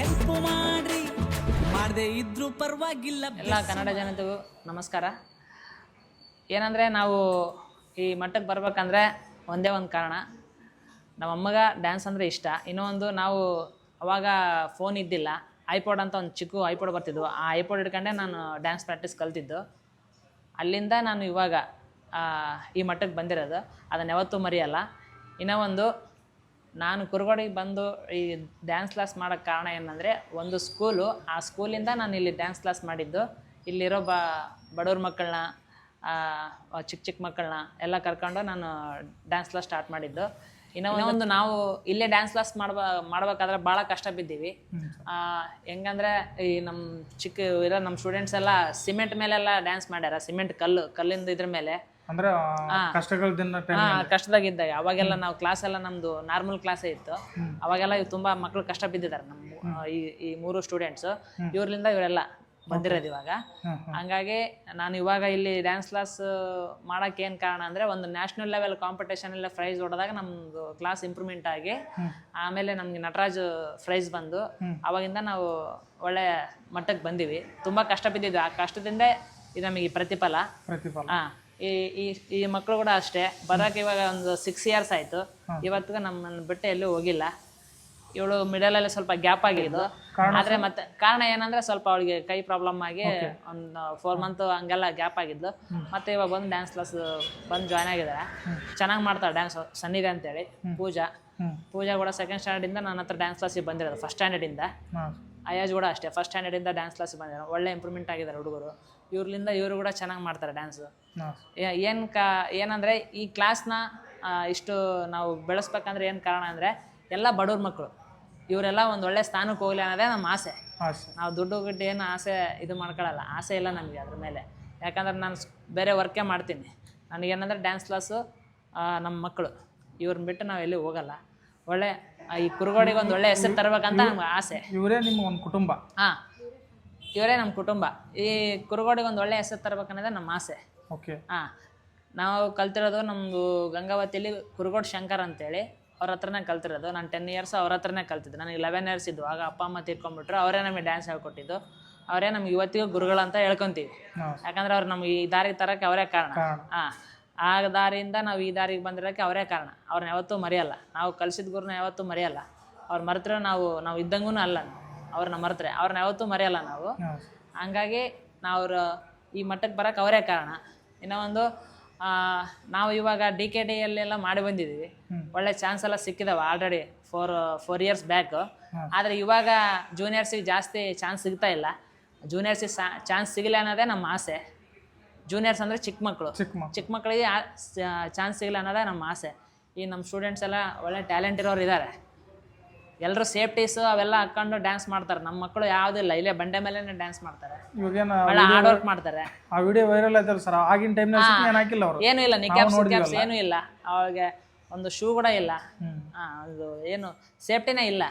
Help ಮಾಡ್ರಿ. ಮಾಡದೆ ಇದ್ರು ಪರವಾಗಿಲ್ಲ ಎಲ್ಲ ಕನ್ನಡ ಜನತೆಗೂ ನಮಸ್ಕಾರ. ಏನಂದರೆ ನಾವು ಈ ಮಟ್ಟಕ್ಕೆ ಬರ್ಬೇಕಂದ್ರೆ ಒಂದೇ ಒಂದು ಕಾರಣ. ನಮ್ಮ ಅಮ್ಮಗ ಡ್ಯಾನ್ಸ್ ಅಂದರೆ ಇಷ್ಟ. ಇನ್ನೊಂದು ನಾವು ಅವಾಗ ಫೋನ್ ಇದ್ದಿಲ್ಲ. ಐಪೋಡ್ ಅಂತ ಒಂದು ಚಿಕ್ಕ ಐಪೋಡ್ ಬರ್ತಿದ್ವು. ಆ ಐಪೋಡ್ ಹಿಡ್ಕೊಂಡೆ ನಾನು ಡ್ಯಾನ್ಸ್ ಪ್ರಾಕ್ಟೀಸ್ ಕಲ್ತಿದ್ದು. ಅಲ್ಲಿಂದ ನಾನು ಇವಾಗ ಈ ಮಟ್ಟಕ್ಕೆ ಬಂದಿರೋದು. ಅದನ್ನು ಯಾವತ್ತೂ ಮರೆಯಲ್ಲ. ಇನ್ನೂ ಒಂದು ನಾನು ಕುರುಗೋಡಿಗೆ ಬಂದು ಈ ಡ್ಯಾನ್ಸ್ ಕ್ಲಾಸ್ ಮಾಡೋಕ್ಕೆ ಕಾರಣ ಏನಂದರೆ ಒಂದು ಸ್ಕೂಲು ಆ ಸ್ಕೂಲಿಂದ ನಾನು ಇಲ್ಲಿ ಡ್ಯಾನ್ಸ್ ಕ್ಲಾಸ್ ಮಾಡಿದ್ದು. ಇಲ್ಲಿರೋ ಬ ಬಡವ್ರ ಮಕ್ಕಳನ್ನ ಚಿಕ್ಕ ಚಿಕ್ಕ ಮಕ್ಕಳನ್ನ ಎಲ್ಲ ಕರ್ಕೊಂಡು ನಾನು ಡ್ಯಾನ್ಸ್ ಕ್ಲಾಸ್ ಸ್ಟಾರ್ಟ್ ಮಾಡಿದ್ದು. ಇನ್ನೂ ಒಂದು ನಾವು ಇಲ್ಲೇ ಡ್ಯಾನ್ಸ್ ಕ್ಲಾಸ್ ಮಾಡ್ಬ ಮಾಡ್ಬೇಕಾದ್ರೆ ಭಾಳ ಕಷ್ಟ ಬಿದ್ದೀವಿ. ಆ, ಹೆಂಗಂದ್ರೆ ಈ ನಮ್ಮ ಚಿಕ್ಕ ಇರೋ ನಮ್ಮ ಸ್ಟೂಡೆಂಟ್ಸ್ ಎಲ್ಲ ಸಿಮೆಂಟ್ ಮೇಲೆಲ್ಲ ಡ್ಯಾನ್ಸ್ ಮಾಡ್ಯಾರ ಸಿಮೆಂಟ್ ಕಲ್ಲು ಕಲ್ಲಿಂದ ಇದ್ರ ಮೇಲೆ. ಅಂದ್ರೆ ಕಷ್ಟಗಳ ದಿನ ಟೈಮ್ ಕಷ್ಟದಾಗಿದ್ದಾಗ ಅವಾಗೆಲ್ಲ ನಾವು ಕ್ಲಾಸ್ ಎಲ್ಲ ನಮ್ದು ನಾರ್ಮಲ್ ಕ್ಲಾಸೇ ಇತ್ತು. ಅವಾಗೆಲ್ಲ ಇವ್ ತುಂಬಾ ಮಕ್ಕಳು ಕಷ್ಟ ಬಿದ್ದಿದ್ದಾರೆ ನಮ್ಮ ಈ ಈ ಮೂರು ಸ್ಟೂಡೆಂಟ್ಸ್ ಇವ್ರಲಿಂದ ಇವರೆಲ್ಲ ಬಂದಿರೋದು ಇವಾಗ. ಹಂಗಾಗಿ ನಾನು ಇವಾಗ ಇಲ್ಲಿ ಡ್ಯಾನ್ಸ್ ಕ್ಲಾಸ್ ಮಾಡಕ್ಕೆ ಏನ್ ಕಾರಣ ಅಂದ್ರೆ ಒಂದು ನ್ಯಾಷನಲ್ ಲೆವೆಲ್ ಕಾಂಪಿಟೇಷನ್ ಎಲ್ಲ ಪ್ರೈಸ್ ಹೊಡೆದಾಗ ನಮ್ದು ಕ್ಲಾಸ್ ಇಂಪ್ರೂವ್ಮೆಂಟ್ ಆಗಿ ಆಮೇಲೆ ನಮಗೆ ನಟರಾಜ್ ಪ್ರೈಸ್ ಬಂದು ಅವಾಗಿಂದ ನಾವು ಒಳ್ಳೆ ಮಟ್ಟಕ್ಕೆ ಬಂದಿವಿ. ತುಂಬಾ ಕಷ್ಟ ಬಿದ್ದಿದ್ವಿ ಆ ಕಷ್ಟದಿಂದ ಇದು ನಮಗೆ ಪ್ರತಿಫಲ. ಪ್ರತಿಫಲ. ಹಾ ಈ ಈ ಈ ಮಕ್ಕಳು ಕೂಡ ಅಷ್ಟೇ. ಬರೋಕೆ ಇವಾಗ ಒಂದು ಸಿಕ್ಸ್ ಇಯರ್ಸ್ ಆಯಿತು. ಇವತ್ತಿಗೂ ನಮ್ಮನ್ನು ಬಿಟ್ಟು ಎಲ್ಲೂ ಹೋಗಿಲ್ಲ. ಇವಳು ಮಿಡಲಲ್ಲಿ ಸ್ವಲ್ಪ ಗ್ಯಾಪ್ ಆಗಿದ್ದು. ಆದ್ರೆ ಮತ್ತೆ ಕಾರಣ ಏನಂದ್ರೆ ಸ್ವಲ್ಪ ಅವಳಿಗೆ ಕೈ ಪ್ರಾಬ್ಲಮ್ ಆಗಿ ಒಂದು ಫೋರ್ ಮಂತ್ ಹಂಗೆಲ್ಲ ಗ್ಯಾಪ್ ಆಗಿದ್ದು. ಮತ್ತೆ ಇವಾಗ ಬಂದು ಡ್ಯಾನ್ಸ್ ಕ್ಲಾಸ್ ಬಂದು ಜಾಯ್ನ್ ಆಗಿದ್ದಾರೆ. ಚೆನ್ನಾಗಿ ಮಾಡ್ತಾಳೆ ಡ್ಯಾನ್ಸ್ ಸನ್ನಿಧಿ ಅಂತೇಳಿ ಪೂಜಾ. ಪೂಜಾ ಕೂಡ ಸೆಕೆಂಡ್ ಸ್ಟ್ಯಾಂಡರ್ಡಿಂದ ನನ್ನ ಹತ್ರ ಡ್ಯಾನ್ಸ್ ಕ್ಲಾಸಿಗೆ ಬಂದಿರೋದು ಫಸ್ಟ್ ಸ್ಟ್ಯಾಂಡರ್ಡಿಂದ ಅಯಾಜ್ ಕೂಡ ಅಷ್ಟೇ ಫಸ್ಟ್ ಸ್ಟ್ಯಾಂಡರ್ಡಿಂದ ಡ್ಯಾನ್ಸ್ ಕ್ಲಾಸಿಗೆ ಬಂದಿದ್ದಾರೆ ಒಳ್ಳೆ ಇಂಪ್ರೂವ್ಮೆಂಟ್ ಆಗಿದ್ದಾರೆ ಹುಡುಗರು. ಇವ್ರಿಂದ ಇವರು ಕೂಡ ಚೆನ್ನಾಗಿ ಮಾಡ್ತಾರೆ ಡ್ಯಾನ್ಸ್ ಏನು ಕಾ ಏನಂದರೆ ಈ ಕ್ಲಾಸ್ನ ಇಷ್ಟು ನಾವು ಬೆಳೆಸ್ಬೇಕಂದ್ರೆ ಏನು ಕಾರಣ ಅಂದರೆ ಎಲ್ಲ ಬಡವ್ರ ಮಕ್ಕಳು ಇವರೆಲ್ಲ ಒಂದು ಒಳ್ಳೆ ಸ್ಥಾನಕ್ಕೆ ಹೋಗ್ಲಿ ಅನ್ನೋದೇ ನಮ್ಮ ಆಸೆ. ನಾವು ದುಡ್ಡು ಗಿಡ್ಡು ಏನು ಆಸೆ ಇದು ಮಾಡ್ಕೊಳ್ಳಲ್ಲ ಆಸೆ ಇಲ್ಲ ನಮಗೆ ಅದ್ರ ಮೇಲೆ. ಯಾಕಂದ್ರೆ ನಾನು ಬೇರೆ ವರ್ಕೇ ಮಾಡ್ತೀನಿ. ನನಗೇನಂದ್ರೆ ಡ್ಯಾನ್ಸ್ ಕ್ಲಾಸು ನಮ್ಮ ಮಕ್ಕಳು ಇವ್ರನ್ನ ಬಿಟ್ಟು ನಾವು ಎಲ್ಲಿ ಹೋಗಲ್ಲ. ಒಳ್ಳೆ ಈ ಕುರುಗೋಡಿಗೆ ಒಂದು ಒಳ್ಳೆ ಹೆಸರು ತರಬೇಕಂತ ನಮ್ಗೆ ಆಸೆ. ಇವರೇ ನಿಮ್ಮ ಒಂದು ಕುಟುಂಬ. ಹಾಂ. ಇವರೇ ನಮ್ಮ ಕುಟುಂಬ. ಈ ಕುರುಗೋಡಿಗೆ ಒಂದು ಒಳ್ಳೆ ಹೆಸರು ತರಬೇಕನ್ನೋದೇ ನಮ್ಮ ಆಸೆ. ಓಕೆ ಹಾಂ ನಾವು ಕಲ್ತಿರೋದು ನಮ್ಮದು ಗಂಗಾವತಿಯಲ್ಲಿ ಕುರುಗೋಡ್ ಶಂಕರ್ ಅಂತೇಳಿ. ಅವ್ರ ಹತ್ರನೇ ಕಲ್ತಿರೋದು. ನಾನು ಟೆನ್ ಇಯರ್ಸ್ ಅವ್ರ ಹತ್ರನೇ ಕಲ್ತಿದ್ದು. ನನಗೆ ಲೆವೆನ್ ಇಯರ್ಸ್ ಇದ್ದು. ಆಗ ಅಪ್ಪ ಅಮ್ಮ ತೀರ್ಕೊಂಡ್ಬಿಟ್ರು. ಅವರೇ ನಮಗೆ ಡ್ಯಾನ್ಸ್ ಹೇಳ್ಕೊಟ್ಟಿದ್ದು. ಅವರೇ ನಮ್ಗೆ ಇವತ್ತಿಗೂ ಗುರುಗಳಂತ ಅಂತ ಹೇಳ್ಕೊಂತೀವಿ. ಯಾಕಂದ್ರೆ ಅವ್ರು ನಮ್ಗೆ ಈ ದಾರಿಗೆ ತರಕ್ಕೆ ಅವರೇ ಕಾರಣ. ಹಾಂ ಆ ದಾರಿಯಿಂದ ನಾವು ಈ ದಾರಿಗೆ ಬಂದಿರೋಕ್ಕೆ ಅವರೇ ಕಾರಣ. ಅವ್ರನ್ನ ಯಾವತ್ತೂ ಮರೆಯಲ್ಲ. ನಾವು ಕಲಿಸಿದ ಗುರುನ ಯಾವತ್ತೂ ಮರೆಯಲ್ಲ. ಅವ್ರು ಮರೆತರೆ ನಾವು ನಾವು ಇದ್ದಂಗೂ ಅಲ್ಲ ಅವ್ರನ್ನ ಮರೆತ್ರೆ. ಅವ್ರನ್ನ ಯಾವತ್ತೂ ಮರೆಯಲ್ಲ ನಾವು. ಹಂಗಾಗಿ ನಾವು ಅವ್ರ ಈ ಮಟ್ಟಕ್ಕೆ ಬರೋಕ್ಕೆ ಅವರೇ ಕಾರಣ. ಇನ್ನೂ ಒಂದು ಆ, ನಾವು ಇವಾಗ ಡಿ ಕೆ ಡಿಯಲ್ಲೆಲ್ಲ ಮಾಡಿ ಬಂದಿದ್ದೀವಿ. ಒಳ್ಳೆ ಚಾನ್ಸ್ ಎಲ್ಲ ಸಿಕ್ಕಿದಾವೆ already four four years back ಆದರೆ ಇವಾಗ ಜೂನಿಯರ್ಸಿಗೆ ಜಾಸ್ತಿ ಚಾನ್ಸ್ ಸಿಗ್ತಾ ಇಲ್ಲ. ಜೂನಿಯರ್ಸಿಗೆ ಚಾನ್ಸ್ ಸಿಗಲ್ಲ ಅನ್ನೋದೇ ನಮ್ಮ ಆಸೆ. ಜೂನಿಯರ್ಸ್ ಅಂದರೆ ಚಿಕ್ಕ ಮಕ್ಕಳು ಚಿಕ್ಕ ಮಕ್ಕಳು ಚಿಕ್ಕ ಮಕ್ಕಳಿಗೆ ಚಾನ್ಸ್ ಸಿಗಲ್ಲ ಅನ್ನೋದೇ ನಮ್ಮ ಆಸೆ. ಈ ನಮ್ಮ ಸ್ಟೂಡೆಂಟ್ಸ್ ಎಲ್ಲ ಒಳ್ಳೆ ಟ್ಯಾಲೆಂಟ್ ಇರೋರು ಇದ್ದಾರೆ ಎಲ್ಲರೂ ಸೇಫ್ಟೀಸ್ ಅವೆಲ್ಲ ಹಾಕೊಂಡು ಡ್ಯಾನ್ಸ್ ಮಾಡ್ತಾರೆ. ನಮ್ಮ ಮಕ್ಕಳು ಯಾವುದಿಲ್ಲ ಇಲ್ಲೇ. ಬಂಡೆ ಮೇಲೆ ಡ್ಯಾನ್ಸ್ ಮಾಡ್ತಾರೆ. ಇವಾಗೇನು ಒಳ್ಳೆ ಹಾರ್ಡ್ ವರ್ಕ್ ಮಾಡ್ತಾರೆ. ಆ ವಿಡಿಯೋ ವೈರಲ್ ಆಯ್ತಲ್ಲ ಸರ್ ಆಗಿನ ಟೈಮ್ ಏನು ಹಾಕಿಲ್ಲ ಅವರು? ಏನೂ ಇಲ್ಲ ನಿಕ್ಯಾಪ್ಸ್ ಕ್ಯಾಪ್ಸ್ ಏನೂ ಇಲ್ಲ. ಅವಾಗ ಒಂದು ಶೂ ಕೂಡ ಇಲ್ಲ. ಅದು ಏನು ಸೇಫ್ಟಿನೇ ಇಲ್ಲ.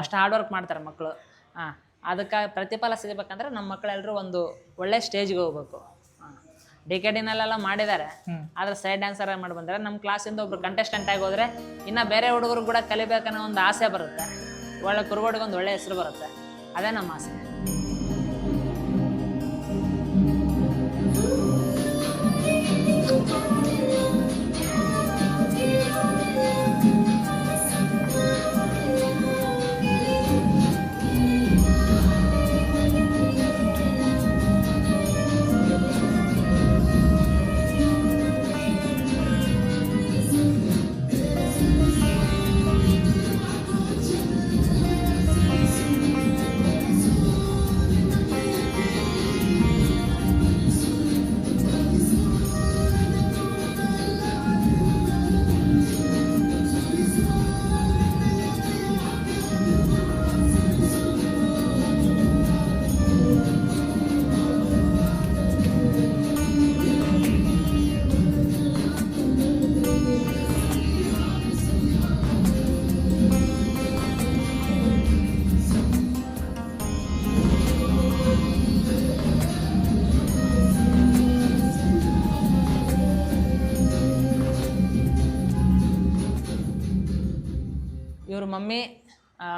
ಅಷ್ಟು ಹಾರ್ಡ್ ವರ್ಕ್ ಮಾಡ್ತಾರೆ ಮಕ್ಕಳು ಹಾಂ ಅದಕ್ಕೆ ಪ್ರತಿಫಲ ಸಿಗಬೇಕಂದ್ರೆ ನಮ್ಮ ಮಕ್ಕಳೆಲ್ಲರೂ ಒಂದು ಒಳ್ಳೆ ಸ್ಟೇಜ್ಗೆ ಹೋಗ್ಬೇಕು. ಡಿ ಕೆ ಡಿನಲ್ಲೆಲ್ಲ ಮಾಡಿದ್ದಾರೆ ಆದ್ರೆ ಸೈಡ್ ಡ್ಯಾನ್ಸರ್ ಮಾಡಿ ಬಂದರೆ ನಮ್ಮ ಕ್ಲಾಸಿಂದ ಒಬ್ರು ಕಂಟೆಸ್ಟೆಂಟ್ ಆಗಿ ಹೋದ್ರೆ ಇನ್ನ ಬೇರೆ ಹುಡುಗರು ಕೂಡ ಕಲಿಬೇಕನ್ನೋ ಒಂದು ಆಸೆ ಬರುತ್ತೆ. ಒಳ್ಳೆ ಕುರುಗೋಡಿಗೆ ಒಂದು ಒಳ್ಳೆ ಹೆಸರು ಬರುತ್ತೆ. ಅದೇ ನಮ್ಮ ಆಸೆ. ಇವ್ರ ಮಮ್ಮಿ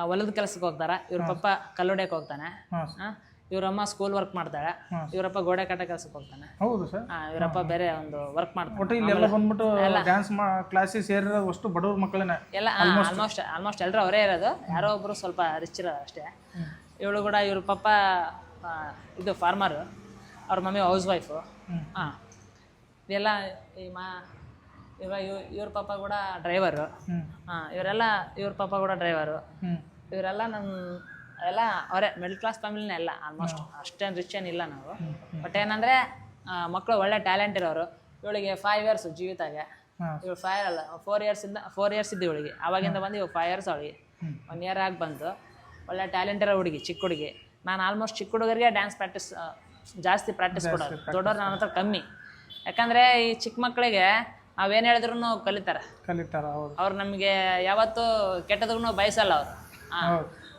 ಹೊಲದ ಕೆಲಸಕ್ಕೆ ಹೋಗ್ತಾರ. ಇವ್ರ ಪಪ್ಪ ಕಲ್ಲೊಡೆಯಕ್ಕೆ ಹೋಗ್ತಾನೆ. ಇವರಮ್ಮ ಆ, ಇವ್ರಮ್ಮ ಸ್ಕೂಲ್ ವರ್ಕ್ ಮಾಡ್ತಾಳೆ. ಇವರಪ್ಪ ಗೋಡೆ ಕಟ್ಟ ಕೆಲಸಕ್ಕೆ ಹೋಗ್ತಾನೆ. ಹೌದು ಸರ್. ಆ, ಇವರಪ್ಪ ಬೇರೆ ಒಂದು ವರ್ಕ್ ಮಾಡ್ತಾರೆ ಒಟ್ಟು ಇಲ್ಲೆಲ್ಲ ಬಂದ್ಬಿಟ್ಟು ಡ್ಯಾನ್ಸ್ ಮಾ ಕ್ಲಾಸಿಗೆ ಸೇರಿರೋ ಅಷ್ಟು ಬಡವ್ರ ಮಕ್ಕಳೇನೆ. ಎಲ್ಲ ಆಲ್ಮೋಸ್ಟ್ ಆಲ್ಮೋಸ್ಟ್ ಎಲ್ಲರೂ ಅವರೇ ಇರೋದು. ಯಾರೋ ಒಬ್ರು ಸ್ವಲ್ಪ ರಿಚ್ ಇರೋದು ಅಷ್ಟೇ. ಇವಳು ಕೂಡ ಇವ್ರ ಪಪ್ಪ ಆ, ಇದು ಫಾರ್ಮರ್ ಅವ್ರ ಮಮ್ಮಿ ಹೌಸ್ ವೈಫು ಹಾ. ಇದೆಲ್ಲ ಈ ಮಾ ಇವಾಗ ಇವ್ ಇವ್ರ ಪಾಪ ಕೂಡ ಡ್ರೈವರು ಹಾ ಇವರೆಲ್ಲ ಇವ್ರ ಪಾಪ ಕೂಡ ಡ್ರೈವರು ಇವರೆಲ್ಲ ನಮ್ಮ ಎಲ್ಲ ಅವರೇ ಮಿಡ್ಲ್ ಕ್ಲಾಸ್ ಫ್ಯಾಮಿಲಿನೇ ಎಲ್ಲ ಆಲ್ಮೋಸ್ಟ್ ಅಷ್ಟೇನು ರಿಚ್ ಏನಿಲ್ಲ ನಾವು. ಬಟ್ ಏನಂದರೆ ಮಕ್ಕಳು ಒಳ್ಳೆ ಟ್ಯಾಲೆಂಟ್ ಇರೋರು ಇವಳಿಗೆ ಫೈವ್ ಇಯರ್ಸ್ ಜೀವಿತಾಗೆ. ಇವಳು ಫೈವ್ ಅಲ್ಲ ಫೋರ್ ಇಯರ್ಸಿಂದ ಫೋರ್ ಇಯರ್ಸ್ ಇದ್ದು ಇವಳಿಗೆ. ಅವಾಗಿಂದ ಬಂದು ಇವಾಗ ಫೈವ್ ಇಯರ್ಸ್ ಅವಳಿಗೆ. ಒನ್ ಇಯರ್ ಆಗಿ ಬಂದು ಒಳ್ಳೆ ಟ್ಯಾಲೆಂಟ್ ಇರೋ ಹುಡುಗಿ ಚಿಕ್ಕ ಹುಡುಗಿ. ನಾನು ಆಲ್ಮೋಸ್ಟ್ ಚಿಕ್ಕ ಹುಡುಗರಿಗೆ ಡ್ಯಾನ್ಸ್ ಪ್ರಾಕ್ಟೀಸ್ ಜಾಸ್ತಿ ಪ್ರಾಕ್ಟೀಸ್ ಕೊಡೋದು. ದೊಡ್ಡವ್ರು ನನ್ನ ಹತ್ರ ಕಮ್ಮಿ. ಯಾಕಂದರೆ ಈ ಚಿಕ್ಕ ಮಕ್ಕಳಿಗೆ ನಾವೇನು ಹೇಳಿದ್ರು ಕಲಿತಾರ. ಕಲಿತಾರ ಹೌದು. ಅವ್ರು ನಮಗೆ ಯಾವತ್ತೂ ಕೆಟ್ಟದ್ರು ಬಯಸಲ್ಲ ಅವ್ರು.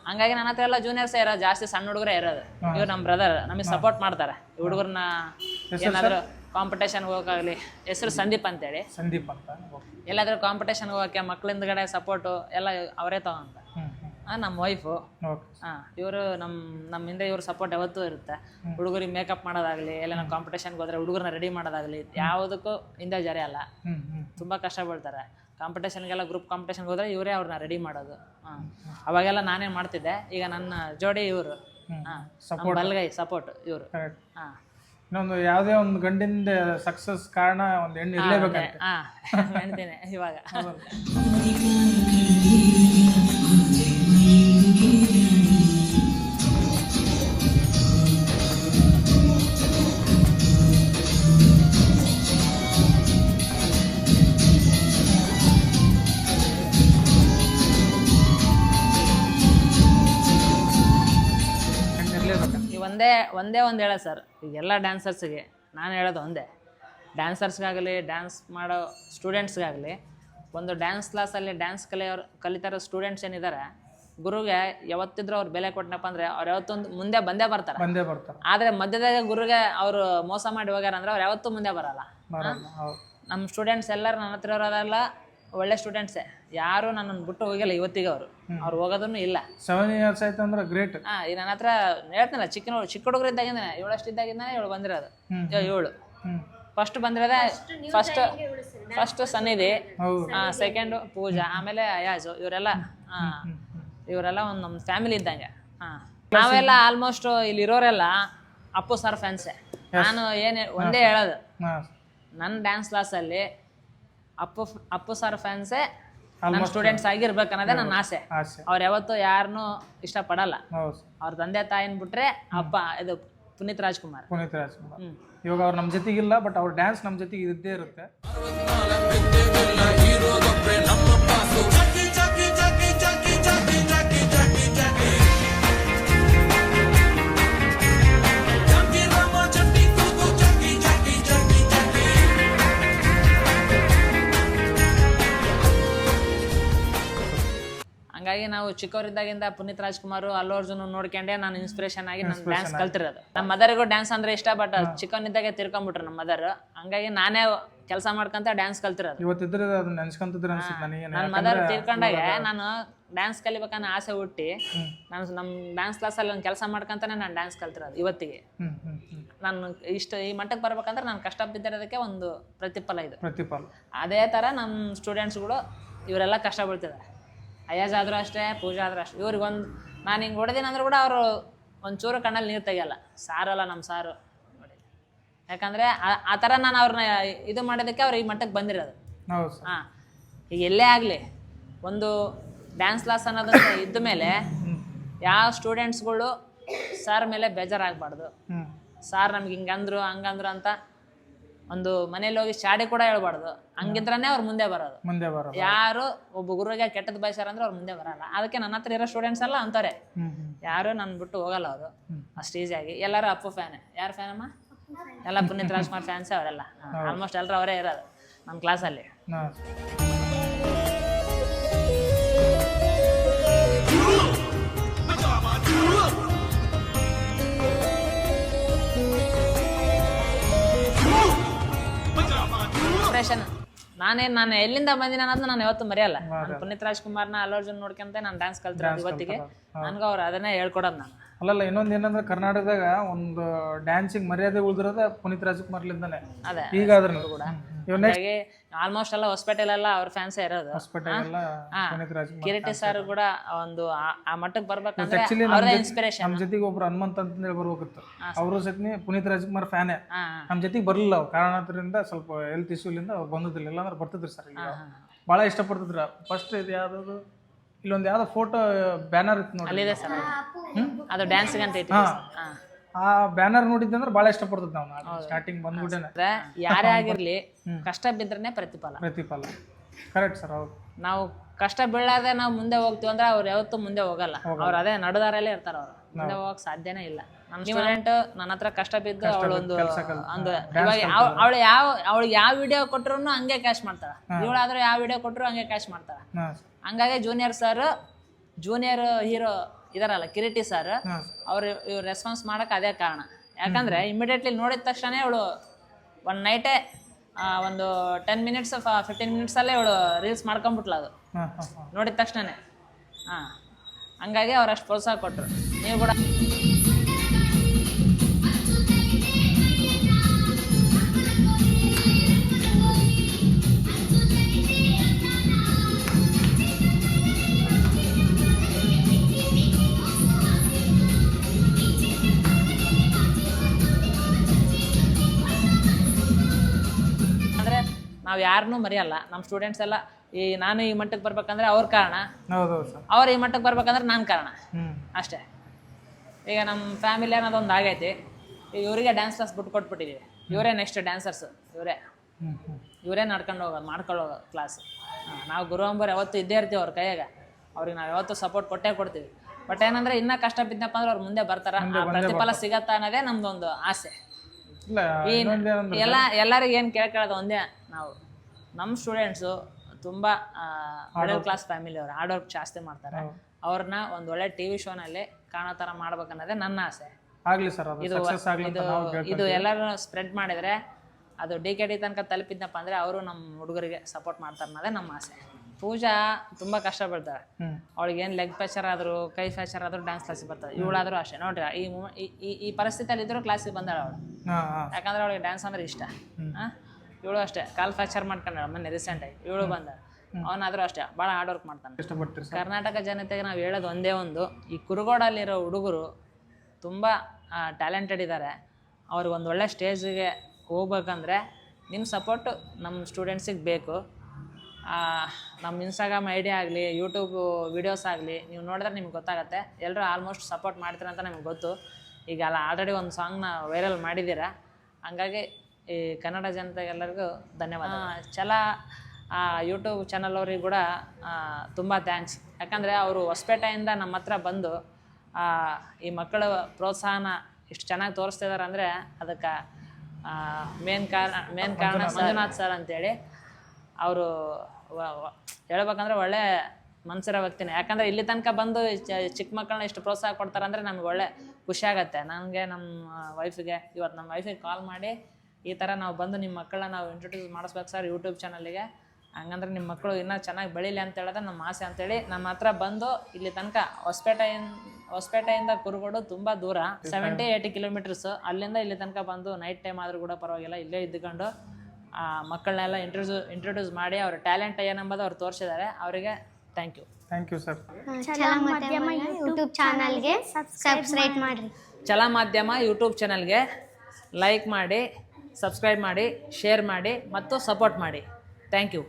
ಹಂಗಾಗಿ ನನ್ನ ಹತ್ರ ಎಲ್ಲ ಜೂನಿಯರ್ಸ್ ಇರೋದು ಜಾಸ್ತಿ ಸಣ್ಣ ಹುಡುಗರೇ ಇರೋದು. ಇವ್ರು ನಮ್ಮ ಬ್ರದರ್ ನಮಗೆ ಸಪೋರ್ಟ್ ಮಾಡ್ತಾರೆ. ಈ ಹುಡುಗರನ್ನ ಏನಾದರೂ ಕಾಂಪಿಟೇಷನ್ ಹೋಗಕ್ಕಾಗಲಿ ಹೆಸರು ಸಂದೀಪ್ ಅಂತೇಳಿ. ಸಂದೀಪ್ ಅಂತ ಓಕೆ. ಕಾಂಪಿಟೇಷನ್ ಹೋಗಕ್ಕೆ ಹೋಗೋಕ್ಕೆ ಮಕ್ಕಳಿಂದಗಡೆ ಸಪೋರ್ಟು ಎಲ್ಲ ಅವರೇ ಹಾಂ ನಮ್ಮ ವೈಫು ಹಾಂ ಇವರು ನಮ್ಮ ನಮ್ಮ ಹಿಂದೆ ಇವ್ರ ಸಪೋರ್ಟ್ ಯಾವತ್ತೂ ಇರುತ್ತೆ. ಹುಡುಗರಿಗೆ ಮೇಕಪ್ ಮಾಡೋದಾಗಲಿ ಎಲ್ಲ ನಮ್ಮ ಕಾಂಪಿಟೇಷನ್ಗೆ ಹೋದ್ರೆ ಹುಡುಗರನ್ನ ರೆಡಿ ಮಾಡೋದಾಗಲಿ ಯಾವುದಕ್ಕೂ ಹಿಂದೆ ಜಾರಿ ಅಲ್ಲ. ತುಂಬ ಕಷ್ಟ ಪಡ್ತಾರೆ ಕಾಂಪಿಟೇಷನ್ಗೆಲ್ಲ ಗ್ರೂಪ್ ಕಾಂಪಿಟೇಷನ್ಗೆ ಹೋದ್ರೆ ಇವರೇ ಅವ್ರನ್ನ ರೆಡಿ ಮಾಡೋದು. ಹಾಂ ಅವಾಗೆಲ್ಲ ನಾನೇ ಮಾಡ್ತಿದ್ದೆ ಈಗ ನನ್ನ ಜೋಡಿ ಇವರು. ಹಾಂ ಬಲ್ಗೈ ಸಪೋರ್ಟ್ ಇವರು. ಹಾಂ ಇನ್ನೊಂದು ಯಾವುದೇ ಒಂದು ಗಂಡಿಂದ ಸಕ್ಸಸ್ ಕಾರಣ ಒಂದು ಹೆಣ್ಣು ಇರಲೇಬೇಕಂತೆ. ಹಾಂ ಹೇಳ್ತೀನಿ ಇವಾಗ. ಒಂದೇ ಒಂದೇ ಒಂದು ಹೇಳೋ ಸರ್. ಈಗ ಎಲ್ಲ ಡ್ಯಾನ್ಸರ್ಸ್ಗೆ ನಾನು ಹೇಳೋದು ಒಂದೇ. ಡ್ಯಾನ್ಸರ್ಸ್ಗಾಗಲಿ ಡ್ಯಾನ್ಸ್ ಮಾಡೋ ಸ್ಟೂಡೆಂಟ್ಸ್ಗಾಗಲಿ ಒಂದು ಡ್ಯಾನ್ಸ್ ಕ್ಲಾಸಲ್ಲಿ ಡ್ಯಾನ್ಸ್ ಕಲಿಯೋರು ಕಲಿತಾರೋ ಸ್ಟೂಡೆಂಟ್ಸ್ ಏನಿದ್ದಾರೆ ಗುರುಗೆ ಯಾವತ್ತಿದ್ರು ಅವ್ರು ಬೆಲೆ ಕೊಟ್ಟನಪ್ಪ ಅಂದ್ರೆ ಅವ್ರ ಯಾವತ್ತೊಂದು ಮುಂದೆ ಬಂದೇ ಬರ್ತಾರೆ. ಬಂದೇ ಬರ್ತಾರೆ. ಆದ್ರೆ ಮಧ್ಯದಾಗ ಗುರುಗೆ ಅವರು ಮೋಸ ಮಾಡಿ ಹೋಗ್ಯಾರ ಅಂದ್ರೆ ಅವ್ರು ಯಾವತ್ತೂ ಮುಂದೆ ಬರಲ್ಲ. ಬರಲ್ಲ ಹೌದು. ನಮ್ಮ ಸ್ಟೂಡೆಂಟ್ಸ್ ಎಲ್ಲರೂ ನನ್ನ ಹತ್ರ ಇರೋರೆಲ್ಲ ಒಳ್ಳೆ ಸ್ಟೂಡೆಂಟ್ಸೇ ಯಾರು ನನ್ನನ್ನು ಬಿಟ್ಟು ಹೋಗಿಲ್ಲ ಇವತ್ತಿಗೆ ಅವರು. ಅವ್ರು ಹೋಗೋದನ್ನು ಇಲ್ಲ. ಸೆವೆನ್ ಇಯರ್ಸ್ ಆಯ್ತು ಅಂದ್ರೆ ಗ್ರೇಟ್ ಹಾ ಈ ನನ್ನ ಹತ್ರ ಹೇಳ್ತಾನಲ್ಲ ಚಿಕ್ಕ ಚಿಕ್ಕ ಹುಡುಗರು ಇದ್ದಾಗಿಂದ ಏಳಷ್ಟಿದ್ದಾಗಿಂದ ಇವಳು ಬಂದಿರೋದು. ಇವಳು. ಏಳು first ಬಂದಿರೋದೆ first first Sannidhi second second Pooja ಆಮೇಲೆ ಅಯಾಜು ಇವರೆಲ್ಲ ಹಾಂ. ಇವರೆಲ್ಲ ಒಂದು ನಮ್ಮ ಫ್ಯಾಮಿಲಿ ಇದ್ದಂಗೆ. ಹಾಂ. ನಾವೆಲ್ಲ ಆಲ್ಮೋಸ್ಟ್ ಇಲ್ಲಿ ಇರೋರೆಲ್ಲ ಅಪ್ಪು ಸರ್ ಫ್ಯಾನ್ಸ್ ನಾನು ಏನು ಒಂದೇ ಹೇಳೋದು. ನನ್ನ ಡ್ಯಾನ್ಸ್ ಕ್ಲಾಸಲ್ಲಿ ಅಪ್ಪು ಅಪ್ಪು ಸರ್ ಫ್ಯಾನ್ಸ್ ನಮ್ಮ ಸ್ಟೂಡೆಂಟ್ಸ್ ಆಗಿರ್ಬೇಕು ಅನ್ನೋದೇ ನನ್ನ ಆಸೆ. ಅವ್ರ ಯಾವತ್ತೂ ಯಾರನ್ನೂ ಇಷ್ಟಪಡಲ್ಲ. ಅವ್ರ ತಂದೆ ತಾಯಿನ ಬಿಟ್ರೆ ಅಪ್ಪ ಇದು ಪುನೀತ್ ರಾಜ್ಕುಮಾರ್. ಪುನೀತ್ ರಾಜ್ಕುಮಾರ್. ಇವಾಗ ಅವ್ರು ನಮ್ಮ ಜೊತೆಗಿಲ್ಲ ಬಟ್ ಅವ್ರ ಡ್ಯಾನ್ಸ್ ನಮ್ಮ ಜೊತೆಗೆ ಇದ್ದೇ ಇರುತ್ತೆ. ಹಂಗಾಗಿ ನಾವು ಚಿಕ್ಕವರಿದ್ದಾಗಿಂದ ಪುನೀತ್ ರಾಜ್ಕುಮಾರ್ ಅಲ್ಲು ಅರ್ಜುನ್ ನೋಡ್ಕೊಂಡೆ ನಾನು ಇನ್ಸ್ಪಿರೇಷನ್ ಆಗಿ ನಾನು ಡ್ಯಾನ್ಸ್ ಕಲ್ತಿರೋದು. ನಮ್ಮ ಮದರಿಗೂ ಡ್ಯಾನ್ಸ್ ಅಂದ್ರೆ ಇಷ್ಟ ಬಟ್ ಚಿಕ್ಕವನಿದ್ದಾಗೆ ತಿರ್ಕೊಂಬಿಟ್ರು ನಮ್ಮ ಮದರ್ ಹಂಗಾಗಿ ನಾನೇ ಕೆಲಸ ಮಾಡ್ಕೊಂತ ಡ್ಯಾನ್ಸ್ ಕಲ್ತಿರೋದು. ಇವತ್ತಿದ್ರೆ ಅದನ್ನ ನೆನ್ಸ್ಕೊಂತಿದ್ರೆ ಅನ್ಸುತ್ತೆ ನನಗೆ ನನ್ನ ಮದರ್ ತಿರ್ಕೊಂಡಾಗೆ ನಾನು ಡ್ಯಾನ್ಸ್ ಕಲಿಬೇಕನ್ನ ಆಸೆ ಹುಟ್ಟಿ ನಾನು ನಮ್ಮ ಡ್ಯಾನ್ಸ್ ಕ್ಲಾಸಲ್ಲಿ ಒಂದು ಕೆಲಸ ಮಾಡ್ಕೊಂತಾನೆ ನಾನು ಡ್ಯಾನ್ಸ್ ಕಲ್ತಿರೋದು ಇವತ್ತಿಗೆ. ನಾನು ಇಷ್ಟು ಈ ಮಟ್ಟಕ್ಕೆ ಬರ್ಬೇಕಂದ್ರೆ ನಾನು ಕಷ್ಟ ಬಿದ್ದಿರೋದಕ್ಕೆ ಒಂದು ಪ್ರತಿಫಲ ಇದು. ಪ್ರತಿಫಲ. ಅದೇ ಥರ ನಮ್ಮ ಸ್ಟೂಡೆಂಟ್ಸ್ಗಳು ಇವರೆಲ್ಲ ಕಷ್ಟ ಬೀಳ್ತಿದ್ದಾರೆ ಅಯಾಜ್ ಆದರೂ ಅಷ್ಟೇ ಪೂಜಾ ಆದರೂ ಅಷ್ಟೇ. ಇವ್ರಿಗೆ ಒಂದು ನಾನು ಹಿಂಗೆ ಹೊಡೆದಿನ ಅಂದ್ರೂ ಕೂಡ ಅವರು ಒಂಚೂರು ಕಣ್ಣಲ್ಲಿ ನೀರು ತೆಗಿಯಲ್ಲ. ಸಾರಲ್ಲ ನಮ್ಮ ಸಾರು. ನೋಡಿ ಯಾಕಂದರೆ ಆ ಥರ ನಾನು ಅವ್ರನ್ನ ಇದು ಮಾಡೋದಕ್ಕೆ ಅವ್ರು ಈ ಮಟ್ಟಕ್ಕೆ ಬಂದಿರೋದು. ಹಾಂ. ಈಗ ಎಲ್ಲೇ ಆಗಲಿ ಒಂದು ಡ್ಯಾನ್ಸ್ ಕ್ಲಾಸ್ ಅನ್ನೋದನ್ನ ಇದ್ದ ಮೇಲೆ ಯಾವ ಸ್ಟೂಡೆಂಟ್ಸ್ಗಳು ಸರ್ ಮೇಲೆ ಬೇಜಾರಾಗಬಾರ್ದು. ಸಾರ್ ನಮ್ಗೆ ಹಿಂಗಂದ್ರು ಹಂಗಂದ್ರು ಅಂತ ಒಂದು ಮನೇಲಿ ಹೋಗಿ ಶಾಡೆ ಕೂಡ ಹೇಳ್ಬಾರ್ದು. ಹಂಗಿದ್ರೆ ಅವ್ರು ಮುಂದೆ ಬರೋದು. ಮುಂದೆ ಬರೋದು. ಯಾರು ಒಬ್ಬ ಗುರುಗೆ ಕೆಟ್ಟದ್ದು ಬಯಸ್ಯಾರ ಅಂದ್ರೆ ಅವ್ರು ಮುಂದೆ ಬರಲ್ಲ. ಅದಕ್ಕೆ ನನ್ನ ಹತ್ರ ಇರೋ ಸ್ಟೂಡೆಂಟ್ಸ್ ಎಲ್ಲ ಅಂತಾರೆ. ಯಾರು ನನ್ ಬಿಟ್ಟು ಹೋಗಲ್ಲ ಅವರು. ಅಷ್ಟು ಈಸಿಯಾಗಿ ಎಲ್ಲರೂ ಅಪ್ಪು ಫ್ಯಾನ್ ಯಾರು ಫ್ಯಾನ್ ಅಮ್ಮ? ಎಲ್ಲ ಪುನೀತ್ ರಾಜ್ಕುಮಾರ್ ಫ್ಯಾನ್ಸ್ ಅವರೆಲ್ಲ. ಆಲ್ಮೋಸ್ಟ್ ಎಲ್ಲರೂ ಅವರೇ ಇರೋದು ನಮ್ಮ ಕ್ಲಾಸಲ್ಲಿ ನಾನು ನಾನೇನ್ ನಾನು ಎಲ್ಲಿಂದ ಬಂದಿನ ಅನ್ನೋದು ನಾನು ಯಾವತ್ತೂ ಮರೆಯಲ್ಲ. ನಾನು ಪುನೀತ್ ರಾಜ್ಕುಮಾರ್ನ ಅಲ್ಲು ಅರ್ಜುನ್ ನೋಡ್ಕೊಂತ ನಾನು ಡ್ಯಾನ್ಸ್ ಕಲ್ತಿರೋದು ಇವತ್ತಿಗೆ. ನನ್ಗೆ ಅವ್ರು ಅದನ್ನೇ ಹೇಳ್ಕೊಡೋದು ನಾನು. ಅಲ್ಲಲ್ಲ ಇನ್ನೊಂದು ಏನಂದ್ರೆ ಕರ್ನಾಟಕದಾಗ ಒಂದು ಡ್ಯಾನ್ಸಿಂಗ್ ಮರ್ಯಾದೆ ಉಳಿದಿರೋದ ಪುನೀತ್ ರಾಜ್ಕುಮಾರ್ಲಿಂದಾನೆ. ಅದೇ ಈಗ ಅದ್ರ ಕೂಡ. ಇವ್ ನೆಕ್ಸ್ಟ್ ಹಾಗಾಗಿ ಆಲ್ಮೋಸ್ಟ್ ಎಲ್ಲ ಹೊಸಪೇಟೆಲೆಲ್ಲ ಅವ್ರ ಫ್ಯಾನ್ಸೇ ಇರೋದು. ಹಾಸ್ಪಿಟಲ್ ಎಲ್ಲ ಹಾ. ಪುನೀತ್ ರಾಜ್ಕುಮಾರ್ ಕಿರೀಟಿ ಸರ್ ಕೂಡ ಒಂದು ಆ- ಆ ಮಟ್ಟಕ್ಕೆ ಬರ್ಬೇಕಂದ್ರೆ ಆಕ್ಚುಲಿ ಅವರ ಇನ್ಸ್ಪಿರೇಷನ್ ನಮ್ಮ ಜೊತೆಗೆ ಒಬ್ರು ಹನುಮಂತ್ ಅಂತಂದೇಳಿ ಬರ್ಬೇಕಿತ್ತು. ಅವರು ಸತ್ನಿ ಪುನೀತ್ ರಾಜ್ಕುಮಾರ್ ಫ್ಯಾನೇ. ಹಾ ನಮ್ಮ ಜೊತೆಗೆ ಬರಲಿಲ್ಲ ಅವ್ರು. ಕಾರಣಾಂತರದಿಂದ ಸ್ವಲ್ಪ ಹೆಲ್ತ್ ಇಶ್ಯೂಲಿಂದ ಅವ್ರು ಬಂದಿದ್ದಿಲ್ಲ. ಇಲ್ಲಾಂದ್ರೆ ಬರ್ತಿದ್ರು ಸರ್ ಬಹಳ ಭಾಳ ಇಷ್ಟಪಡ್ತಿದ್ರ. ಫಸ್ಟ್ ಇದು ಯಾವ್ದು ಇಲ್ಲೊಂದು ಯಾವ್ದೋ ಫೋಟೋ ಬ್ಯಾನರ್ ಇತ್ತು ನೋಡಿ ಅಲ್ಲಿದೆ ಸರ್. ಅದು ಡ್ಯಾನ್ಸ್ ಅಂತ ಐತಿ ಹಾ. ಆ ಬ್ಯಾನರ್ ಬಾಳ ಇಷ್ಟ ಇಷ್ಟಪಡ್ತಿದ್ ನಾವು ಸ್ಟಾರ್ಟಿಂಗ್ ಬಂದ್ಬಿಟ್ಟೆ ಅಂದ್ರೆ ಯಾರೇ ಆಗಿರ್ಲಿ ಕಷ್ಟ ಬಿದ್ರನೆ ಪ್ರತಿಫಲ. ಪ್ರತಿಫಲ. ಕರೆಕ್ಟ್ ಸರ್ ಹೌದು. ನಾವು ಕಷ್ಟ ಬೀಳಾದೆ ನಾವು ಮುಂದೆ ಹೋಗ್ತೀವಿ ಅಂದ್ರೆ ಅವ್ರು ಯಾವತ್ತೂ ಮುಂದೆ ಹೋಗಲ್ಲ. ಅವ್ರು ಅದೇ ನಡುದಾರಲ್ಲೇ ಇರ್ತಾರೆ ಅವ್ರು. ಮುಂದೆ ಹೋಗಕ್ ಸಾಧ್ಯನೇ ಇಲ್ಲ. ನನ್ನ ಸ್ಟೂಡೆಂಟ್ ನನ್ನ ಹತ್ರ ಕಷ್ಟ ಬಿದ್ದು ಅವಳೊಂದು ಒಂದು ಇವಾಗ ಯಾವ ಅವಳು ಯಾವ ಅವಳಿಗೆ ಯಾವ ವಿಡಿಯೋ ಕೊಟ್ರು ಹಂಗೆ ಕ್ಯಾಶ್ ಮಾಡ್ತಾಳ. ಇವಳಾದ್ರೂ ಯಾವ ವಿಡಿಯೋ ಕೊಟ್ಟರು ಹಂಗೆ ಕ್ಯಾಶ್ ಮಾಡ್ತಾಳ. ಹಂಗಾಗಿ ಜೂನಿಯರ್ ಸರ್ ಜೂನಿಯರ್ ಹೀರೋ ಇದಾರಲ್ಲ ಕಿರೀಟಿ ಸರ್ ಅವ್ರ ಇವ್ರು ರೆಸ್ಪಾನ್ಸ್ ಮಾಡಕ್ ಅದೇ ಕಾರಣ. ಯಾಕಂದ್ರೆ ಇಮಿಡಿಯೇಟ್ಲಿ ನೋಡಿದ ತಕ್ಷಣ ಇವಳು ಒನ್ ನೈಟೇ ಒಂದು ಟೆನ್ ಮಿನಿಟ್ಸ್ ಫಿಫ್ಟೀನ್ ಮಿನಿಟ್ಸ್ ಅಲ್ಲೇ ಇವಳು ರೀಲ್ಸ್ ಮಾಡ್ಕೊಂಡ್ಬಿಟ್ಲ ಅದು. ನೋಡಿದ ತಕ್ಷಣನೇ. ಹಾಂ. ಹಂಗಾಗಿ ಅವ್ರು ಅಷ್ಟು ಪ್ರೋತ್ಸಾಹ ಕೊಟ್ಟರು ನೀವು ಕೂಡ ಅಂದರೆ ನಾವು ಯಾರನ್ನೂ ಮರೆಯಲ್ಲ. ನಮ್ಮ ಸ್ಟೂಡೆಂಟ್ಸ್ ಎಲ್ಲ ಈ ನಾನು ಈ ಮಟ್ಟಕ್ಕೆ ಬರ್ಬೇಕಂದ್ರೆ ಅವ್ರ ಕಾರಣ. ಅವ್ರು ಈ ಮಟ್ಟಕ್ಕೆ ಬರ್ಬೇಕಂದ್ರೆ ನಾನು ಕಾರಣ. ಅಷ್ಟೇ. ಈಗ ನಮ್ಮ ಫ್ಯಾಮಿಲಿ ಅನ್ನೋದೊಂದು ಆಗೈತಿ. ಈಗ ಇವರಿಗೆ ಡ್ಯಾನ್ಸ್ ಕ್ಲಾಸ್ ಬಿಟ್ಟು ಕೊಟ್ಬಿಟ್ಟಿದ್ದೀವಿ ಇವರೇ ನೆಕ್ಸ್ಟ್ ಡ್ಯಾನ್ಸರ್ಸ್ ಇವರೇ. ಇವರೇ ನಡ್ಕೊಂಡು ಹೋಗೋದು ಹೋಗೋದು ಕ್ಲಾಸ್ ನಾವು ಗುರುವಂಬರ್ ಯಾವತ್ತೂ ಇದ್ದೇ ಇರ್ತೀವಿ ಅವ್ರ ಕೈಯಾಗ. ಅವ್ರಿಗೆ ನಾವು ಯಾವತ್ತೂ ಸಪೋರ್ಟ್ ಕೊಟ್ಟೇ ಕೊಡ್ತೀವಿ. ಬಟ್ ಏನಂದ್ರೆ ಇನ್ನ ಕಷ್ಟ ಬಿದ್ದಪ್ಪ ಅಂದ್ರೆ ಅವ್ರು ಮುಂದೆ ಬರ್ತಾರ. ಆ ಪ್ರತಿಫಲ ಸಿಗತ್ತಾ ಅನ್ನೋದೇ ನಮ್ದೊಂದು ಆಸೆ. ಇನ್ನೊಂದು ಎಲ್ಲ ಎಲ್ಲರಿಗೂ ಏನು ಕೇಳ್ಕೊಳ್ಳೋದು ಒಂದೇ ನಾವು ನಮ್ಮ ಸ್ಟೂಡೆಂಟ್ಸು ತುಂಬಾ ಮಿಡಲ್ ಕ್ಲಾಸ್ ಫ್ಯಾಮಿಲಿ ಅವರು ಹಾರ್ಡ್ ವರ್ಕ್ ಜಾಸ್ತಿ ಮಾಡ್ತಾರೆ. ಅವ್ರನ್ನ ಒಂದು ಒಳ್ಳೆ ಟಿವಿ ಶೋನಲ್ಲಿ ಕಾಣೋ ಥರ ಮಾಡ್ಬೇಕನ್ನೋದೇ ನನ್ನ ಆಸೆ. ಆಗ್ಲಿ ಸರ್ ಅದು ಸಕ್ಸಸ್ ಆಗಲಿ ಅಂತ ನಾವು ಕೇಳ್ತೀವಿ ಇದು ಎಲ್ಲರೂ ಸ್ಪ್ರೆಡ್ ಮಾಡಿದ್ರೆ ಅದು ಡಿ ಕೆ ಡಿ ತನಕ ತಲುಪಿದ್ನಪ್ಪ ಅಂದ್ರೆ ಅವರು ನಮ್ಮ ಹುಡುಗರಿಗೆ ಸಪೋರ್ಟ್ ಮಾಡ್ತಾರೆ ಅನ್ನೋದೇ ನಮ್ಮ ಆಸೆ. ಪೂಜಾ ತುಂಬಾ ಕಷ್ಟ ಪಡ್ತಾಳೆ ಅವಳಿಗೆ ಏನು ಲೆಗ್ ಫ್ಯಾಚರ್ ಆದ್ರು ಕೈ ಫ್ಯಾಚರ್ ಆದರೂ ಡ್ಯಾನ್ಸ್ ಕ್ಲಾಸಿಗೆ ಬರ್ತಾಳೆ. ಇವಳಾದರೂ ಅಷ್ಟೇ. ನೋಡ್ರಿ ಈ ಮೂ- ಈ ಈ ಪರಿಸ್ಥಿತಿಯಲ್ಲಿ ಇದ್ದರೂ ಕ್ಲಾಸಿಗೆ ಬಂದಾಳೆ ಅವಳು. ಹಾಂ ಹಾಂ. ಯಾಕಂದ್ರೆ ಅವಳಿಗೆ ಡ್ಯಾನ್ಸ್ ಅಂದ್ರೆ ಇಷ್ಟ. ಇವಳು ಅಷ್ಟೇ. ಕಾಲ್ ಫ್ಯಾಕ್ಚರ್ ಮಾಡ್ಕೊಂಡಾಳ ಮೊನ್ನೆ ರೀಸೆಂಟಾಗಿ ಇವಳು ಬಂದ ಅವನಾದರೂ ಅಷ್ಟೇ ಭಾಳ ಹಾರ್ಡ್ ವರ್ಕ್ ಮಾಡ್ತಾನೆ. ಇಷ್ಟಪಡ್ತೀರಿ ಸರ್? ಕರ್ನಾಟಕ ಜನತೆಗೆ ನಾವು ಹೇಳೋದು ಒಂದೇ ಒಂದು ಈ ಕುರುಗೋಡಲ್ಲಿರೋ ಹುಡುಗರು ತುಂಬ ಟ್ಯಾಲೆಂಟೆಡ್ ಇದ್ದಾರೆ ಅವ್ರಿಗೆ ಒಂದು ಒಳ್ಳೆ ಸ್ಟೇಜಿಗೆ ಹೋಗ್ಬೇಕಂದ್ರೆ ನಿಮ್ಮ ಸಪೋರ್ಟು ನಮ್ಮ ಸ್ಟೂಡೆಂಟ್ಸಿಗೆ ಬೇಕು. ನಮ್ಮ ಇನ್ಸ್ಟಾಗ್ರಾಮ್ ಐ ಡಿ ಆಗಲಿ ಯೂಟ್ಯೂಬ್ ವೀಡಿಯೋಸ್ ಆಗಲಿ ನೀವು ನೋಡಿದ್ರೆ ನಿಮ್ಗೆ ಗೊತ್ತಾಗುತ್ತೆ. ಎಲ್ಲರೂ ಆಲ್ಮೋಸ್ಟ್ ಸಪೋರ್ಟ್ ಮಾಡ್ತೀರ ಅಂತ ನಮ್ಗೆ ಗೊತ್ತು. ಈಗ ಅಲ್ಲ ಆಲ್ರೆಡಿ ಒಂದು ಸಾಂಗ್ನ ವೈರಲ್ ಮಾಡಿದ್ದೀರಾ. ಹಂಗಾಗಿ ಈ ಕನ್ನಡ ಜನತೆಗೆಲ್ಲರಿಗೂ ಧನ್ಯವಾದ ಛಲ ಯೂಟ್ಯೂಬ್ ಚಾನಲ್ ಅವ್ರಿಗೆ ಕೂಡ ತುಂಬ ಥ್ಯಾಂಕ್ಸ್ ಯಾಕಂದರೆ ಅವರು ಹೊಸಪೇಟೆಯಿಂದ ನಮ್ಮ ಹತ್ರ ಬಂದು ಈ ಮಕ್ಕಳ ಪ್ರೋತ್ಸಾಹನ ಇಷ್ಟು ಚೆನ್ನಾಗಿ ತೋರಿಸ್ತಾ ಇದ್ದಾರೆ ಅಂದರೆ ಅದಕ್ಕೆ ಮೇನ್ ಕಾರಣ ಮೇನ್ ಕಾರಣ ಮಂಜುನಾಥ್ ಸರ್ ಅಂತೇಳಿ ಅವರು ಹೇಳ್ಬೇಕಂದ್ರೆ ಒಳ್ಳೆ ಮನ್ಸಿರೋ ವ್ಯಕ್ತಿನೇ. ಯಾಕಂದರೆ ಇಲ್ಲಿ ತನಕ ಬಂದು ಚಿಕ್ಕ ಮಕ್ಕಳನ್ನ ಇಷ್ಟು ಪ್ರೋತ್ಸಾಹ ಕೊಡ್ತಾರೆ ಅಂದರೆ ನಮ್ಗೆ ಒಳ್ಳೆ ಖುಷಿ ಆಗುತ್ತೆ. ನನಗೆ ನಮ್ಮ ವೈಫಿಗೆ ಇವತ್ತು ನಮ್ಮ ವೈಫಿಗೆ ಕಾಲ್ ಮಾಡಿ ಈ ಥರ ನಾವು ಬಂದು ನಿಮ್ಮ ಮಕ್ಕಳನ್ನ ನಾವು ಇಂಟ್ರೊಡ್ಯೂಸ್ ಮಾಡಿಸ್ಬೇಕು ಸರ್ ಯೂಟ್ಯೂಬ್ ಚಾನಲಿಗೆ ಹಂಗಂದ್ರೆ ನಿಮ್ಮ ಮಕ್ಕಳು ಇನ್ನೂ ಚೆನ್ನಾಗಿ ಬೆಳೀಲಿ ಅಂತ ಹೇಳೋದು ನಮ್ಮ ಆಸೆ ಅಂತೇಳಿ ನಮ್ಮ ಹತ್ರ ಬಂದು ಇಲ್ಲಿ ತನಕ ಹೊಸಪೇಟೆಯಿಂದ ಹೊಸಪೇಟೆಯಿಂದ ಕುರುಗೋಡು ತುಂಬ ದೂರ. ಸೆವೆಂಟಿ ಏಯ್ಟಿ ಕಿಲೋಮೀಟರ್ಸ್ ಅಲ್ಲಿಂದ ಇಲ್ಲಿ ತನಕ ಬಂದು ನೈಟ್ ಟೈಮ್ ಆದರೂ ಕೂಡ ಪರವಾಗಿಲ್ಲ ಇಲ್ಲೇ ಇದ್ದುಕೊಂಡು ಆ ಮಕ್ಕಳನ್ನೆಲ್ಲ ಇಂಟ್ರೊಡ್ಯೂಸ್ ಇಂಟ್ರೊಡ್ಯೂಸ್ ಮಾಡಿ ಅವ್ರ ಟ್ಯಾಲೆಂಟ್ ಏನಂಬುದು ಅವ್ರು ತೋರಿಸಿದ್ದಾರೆ. ಅವರಿಗೆ thank you thank you sir ಚಲ ಮಾಧ್ಯಮ ಯೂಟ್ಯೂಬ್ ಚಾನಲ್ಗೆ ಸಬ್ಸ್ಕ್ರೈಬ್ ಮಾಡಿ ಛಲ ಮಾಧ್ಯಮ ಯೂಟ್ಯೂಬ್ ಚಾನಲ್ಗೆ ಲೈಕ್ ಮಾಡಿ ಸಬ್ಸ್ಕ್ರೈಬ್ ಮಾಡಿ ಶೇರ್ ಮಾಡಿ ಮತ್ತು ಸಪೋರ್ಟ್ ಮಾಡಿ. Thank you